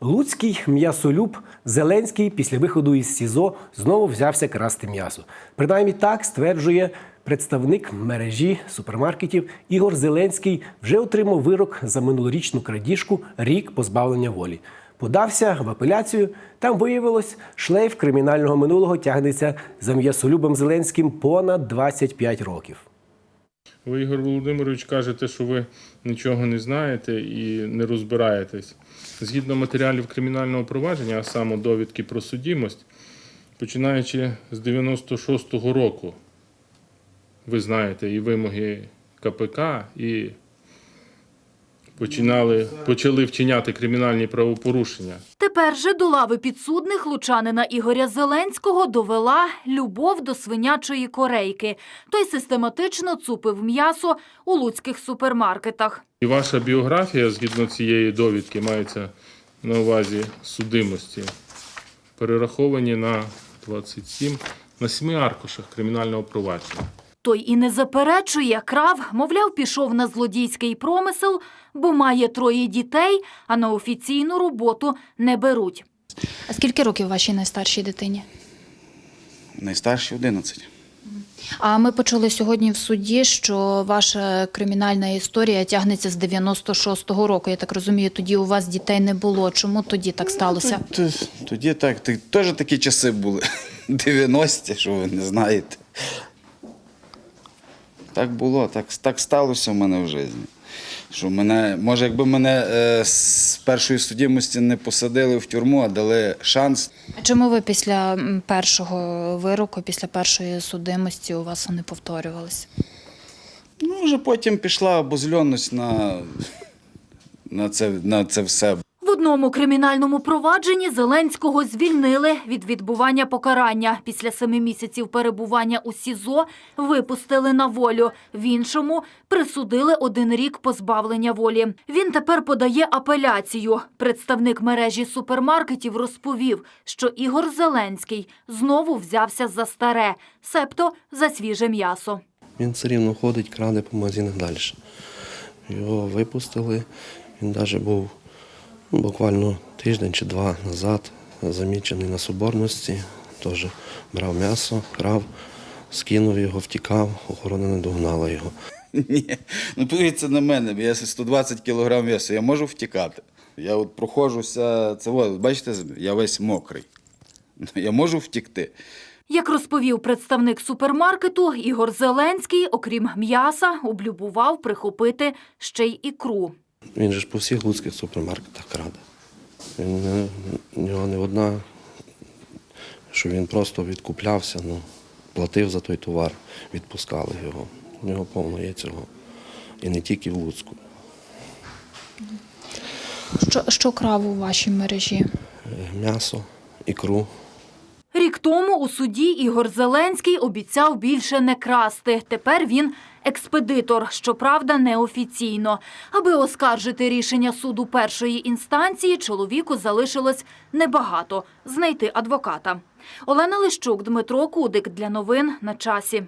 Луцький м'ясолюб Зеленський після виходу із СІЗО знову взявся красти м'ясо. Принаймні так стверджує представник мережі супермаркетів Ігор Зеленський вже отримав вирок за минулорічну крадіжку рік позбавлення волі. Подався в апеляцію. Там виявилось, шлейф кримінального минулого тягнеться за м'ясолюбом Зеленським понад 25 років. Ви, Ігор Володимирович, кажете, що ви нічого не знаєте і не розбираєтесь. Згідно матеріалів кримінального провадження, а саме довідки про судімость, починаючи з 96-го року, ви знаєте і вимоги КПК, і починали, почали вчиняти кримінальні правопорушення. Тепер же до лави підсудних лучанина Ігоря Зеленського довела любов до свинячої корейки. Той систематично цупив м'ясо у луцьких супермаркетах. І ваша біографія, згідно цієї довідки, мається на увазі судимості, перераховані на 27, на 7 аркушах кримінального провадження. Той і не заперечує, крав, мовляв, пішов на злодійський промисел, бо має троє дітей, а на офіційну роботу не беруть. А скільки років вашій найстаршій дитині? Найстарші 11. А ми почули сьогодні в суді, що ваша кримінальна історія тягнеться з 96-го року. Я так розумію, тоді у вас дітей не було. Чому тоді так сталося? Т- Тоді так, ти- теж такі часи були. 90-ті, що ви не знаєте. Так було, так, так сталося в мене в житті. Що мене, може, якби мене е, з першої судимості не посадили в тюрму, а дали шанс, А Чому ви після першого вироку, після першої судимості у вас вони повторювалися? ну вже потім пішла обозльонність на, на, це, на це все. Одному кримінальному провадженні Зеленського звільнили від відбування покарання. Після семи місяців перебування у СІЗО випустили на волю. В іншому присудили один рік позбавлення волі. Він тепер подає апеляцію. Представник мережі супермаркетів розповів, що Ігор Зеленський знову взявся за старе, себто за свіже м'ясо. Він все рівно ходить, краде по магазинах далі. Його випустили. Він навіть був буквально тиждень чи два назад замічений на соборності. Теж брав м'ясо, крав, скинув його, втікав, охорона не догнала його. Ні, ну подивіться на мене, я 120 кілограм весу, я можу втікати. Я от проходжуся, це от, бачите, я весь мокрий. Я можу втікти. Як розповів представник супермаркету, Ігор Зеленський, окрім м'яса, облюбував прихопити ще й ікру. Він же ж по всіх луцьких супермаркетах краде. Він не, у нього не одна, що він просто відкуплявся, ну, платив за той товар, відпускали його. У нього повно є цього. І не тільки в Луцьку. Що, що крав у вашій мережі? Е, М'ясо, ікру. Рік тому у суді Ігор Зеленський обіцяв більше не красти. Тепер він експедитор, щоправда, неофіційно. Аби оскаржити рішення суду першої інстанції, чоловіку залишилось небагато – знайти адвоката. Олена Лищук, Дмитро Кудик. Для новин на часі.